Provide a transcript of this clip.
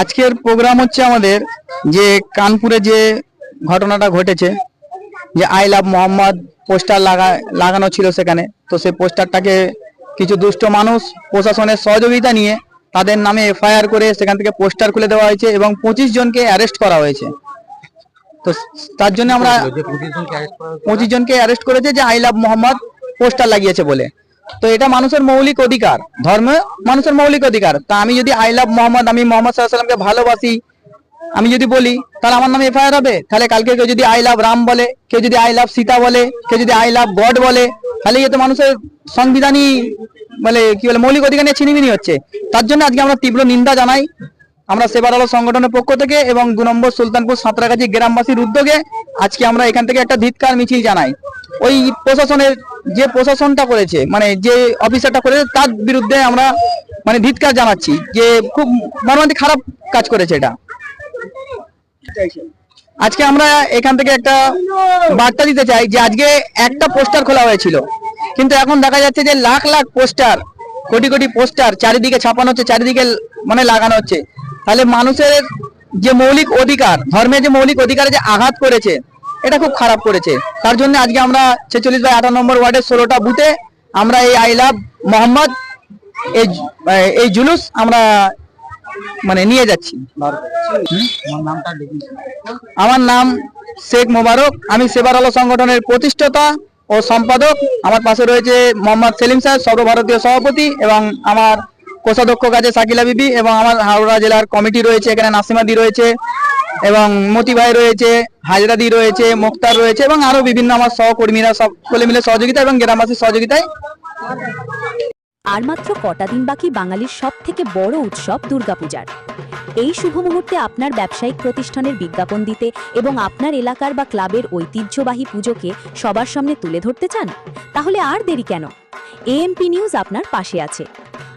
আজকের প্রোগ্রাম হচ্ছে আমাদের যে কানপুরে যে ঘটনাটা ঘটেছে যে আই লাভ মোহাম্মদ পোস্টার লাগা লাগানো ছিল সেখানে। তো সেই পোস্টারটাকে কিছু দুষ্ট মানুষ প্রশাসনের সহযোগিতা নিয়ে তাদের নামে এফআইআর করে সেখান থেকে পোস্টার খুলে দেওয়া হয়েছে এবং পঁচিশ জনকে অ্যারেস্ট করা হয়েছে। তো তার জন্য আমরা পঁচিশ জনকে অ্যারেস্ট করেছে যে আই লাভ মোহাম্মদ পোস্টার লাগিয়েছে বলে। তো এটা মানুষের মৌলিক অধিকার, ধর্ম মানুষের মৌলিক অধিকার। তা আমি যদি আই লাভ মোহাম্মদ আমি মোহাম্মদ সাল্লামকে ভালোবাসি, আমি যদি বলি, তাহলে আমার নামে এফআইআর হবে? তাহলে কালকে কেউ যদি আই লাভ রাম বলে, কেউ যদি আই লাভ সীতা বলে, কেউ যদি আই লাভ গড বলে, তাহলে এ তো মানুষের সংবিধানই বলে, কি বলে, মৌলিক অধিকার নিয়ে ছিনিমিনি হচ্ছে। তার জন্য আজকে আমরা তীব্র নিন্দা জানাই। আমরা সেবার আলো সংগঠনের পক্ষ থেকে এবং দু নম্বর সুলতানপুর সাঁতরাগাছি গ্রামবাসীর উদ্যোগে আজকে আমরা এখান থেকে একটা ধিৎকার মিছিল জানাই। ওই প্রশাসনের যে প্রশাসনটা করেছে মানে যে অফিসারটা করেছে, তার বিরুদ্ধে আমরা মানে ধিৎকার জানাচ্ছি যে খুব মর্মান্তিক খারাপ কাজ করেছে এটা। আজকে আমরা এখান থেকে একটা বার্তা দিতে চাই যে আজকে একটা পোস্টার খোলা হয়েছিল, কিন্তু এখন দেখা যাচ্ছে যে লাখ লাখ পোস্টার, কোটি কোটি পোস্টার চারিদিকে ছাপানো হচ্ছে, চারিদিকে মানে লাগানো হচ্ছে। তাহলে মানুষের যে মৌলিক অধিকার, ধর্মের যে মৌলিক অধিকারে যে আঘাত করেছে এটা খুব খারাপ করেছে। তার জন্য আজকে আমরা ছেচল্লিশ বাই আঠারো নম্বর ওয়ার্ডের ষোলোটা বুথে আমরা এই আই লাভ মোহাম্মদ, এই এই জুলুস আমরা মানে নিয়ে যাচ্ছি। আমার নাম শেখ মোবারক, আমি সেবার আলো সংগঠনের প্রতিষ্ঠাতা ও সম্পাদক। আমার পাশে রয়েছে মোহাম্মদ সেলিম সাহেব সর্বভারতীয় সভাপতি, এবং আমার কোষাধ্যক্ষ কাজে সাকিলা বিবি, এবং আমার হাওড়া জেলার কমিটি রয়েছে, এখানে নাসিমাদি রয়েছে। এবং মতি ভাই রয়েছে হাজরাদি রয়েছে, মুক্তার রয়েছে এবং আরও বিভিন্ন আমার সহকর্মীরা সকলে মিলে সহযোগিতা এবং গ্রামবাসীর সহযোগিতায় আর মাত্র কটা দিন বাকি বাঙালির সব থেকে বড় উৎসব দুর্গাপূজার। এই শুভ মুহূর্তে আপনার ব্যবসায়িক প্রতিষ্ঠানের বিজ্ঞাপন দিতে এবং আপনার এলাকার বা ক্লাবের ঐতিহ্যবাহী পুজোকে সবার সামনে তুলে ধরতে চান? তাহলে আর দেরি কেন? এএমপি নিউজ আপনার পাশে আছে।